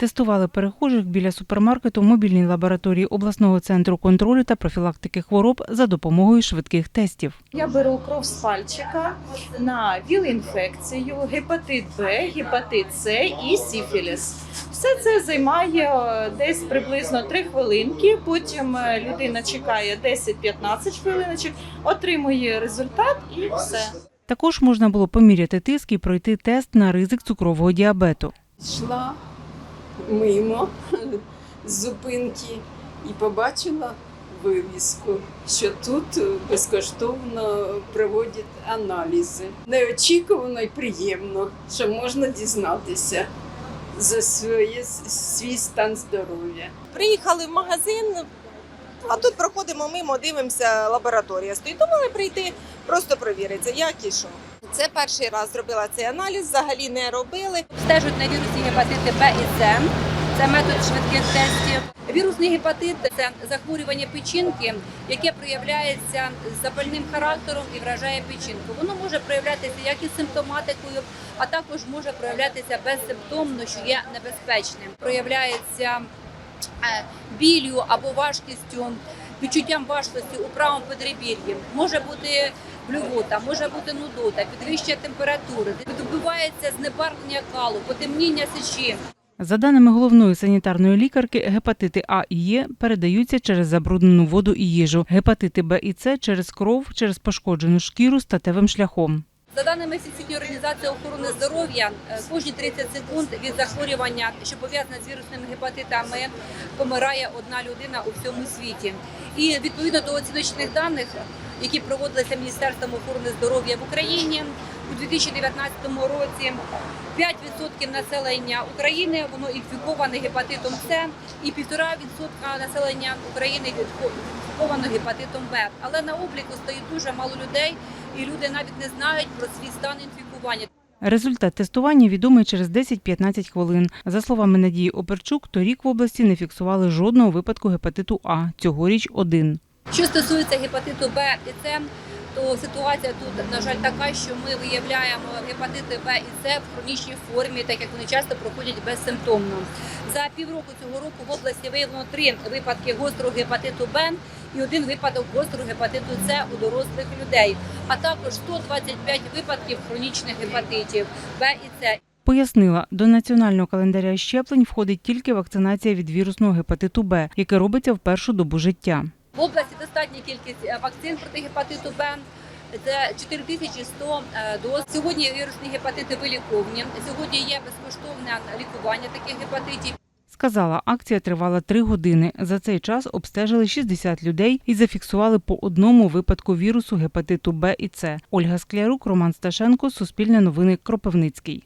Тестували перехожих біля супермаркету в мобільній лабораторії обласного центру контролю та профілактики хвороб за допомогою швидких тестів. Я беру кров з пальчика на віл-інфекцію, гепатит Б, гепатит С і сіфіліс. Все це займає е, десь приблизно 3 хвилинки. Потім е, людина чекає 10-15 хвилиночок, отримує результат і все. Також можна було поміряти тиск і пройти тест на ризик цукрового діабету. йшла мимо зупинки і побачила вивіску, що тут безкоштовно проводять аналізи. Неочікувано і приємно, що можна дізнатися за своє, свій стан здоров'я. Приїхали в магазин, а тут проходимо мимо, дивимося, лабораторія стоїть. Думали прийти, просто провіритися, як і що. Це перший раз зробила цей аналіз, взагалі не робили. стежать на вірусні гепатити Б і С. Це метод швидких тестів. Вірусний гепатит це захворювання печінки, яке проявляється запальним характером і вражає печінку. Воно може проявлятися як і симптоматикою, а також може проявлятися безсимптомно, що є небезпечним. Проявляється е, біллю або важкістю, відчуттям важкості у правому подребір'ї. Може бути блювота, може бути нудота, підвищення температури, відбувається знебарвлення калу, потемніння сечі. За даними головної санітарної лікарки, гепатити А і Е передаються через забруднену воду і їжу, гепатити Б і С через кров, через пошкоджену шкіру статевим шляхом. За даними Всесвітньої організації охорони здоров'я, е, кожні 30 секунд від захворювання, що пов'язане з вірусними гепатитами, помирає одна людина у всьому світі. І відповідно до оціночних даних, які проводилися Міністерством охорони здоров'я в Україні у 2019 році, 5% населення України воно інфіковане гепатитом С, і 1,5% населення України інфіковано гепатитом Б. Але на обліку стоїть дуже мало людей, і люди навіть не знають про свій стан інфікування. Результат тестування відомий через 10-15 хвилин. За словами Надії Оперчук, торік в області не фіксували жодного випадку гепатиту А. Цьогоріч один. Що стосується гепатиту Б і С, то ситуація тут, на жаль, така, що ми виявляємо гепатити Б і С в хронічній формі, так як вони часто проходять безсимптомно. За півроку цього року в області виявлено три випадки гострого гепатиту Б і один випадок гострого гепатиту С у дорослих людей, а також 125 випадків хронічних гепатитів Б і С. Пояснила, до національного календаря щеплень входить тільки вакцинація від вірусного гепатиту Б, яке робиться в першу добу життя. В області достатня кількість е, вакцин проти гепатиту Б. Це 4100 е, доз. Сьогодні вірусні гепатити виліковні. Сьогодні є безкоштовне лікування таких гепатитів. Сказала, акція тривала три години. За цей час обстежили 60 людей і зафіксували по одному випадку вірусу гепатиту Б і С. Ольга Склярук, Роман Сташенко, Суспільне новини, Кропивницький.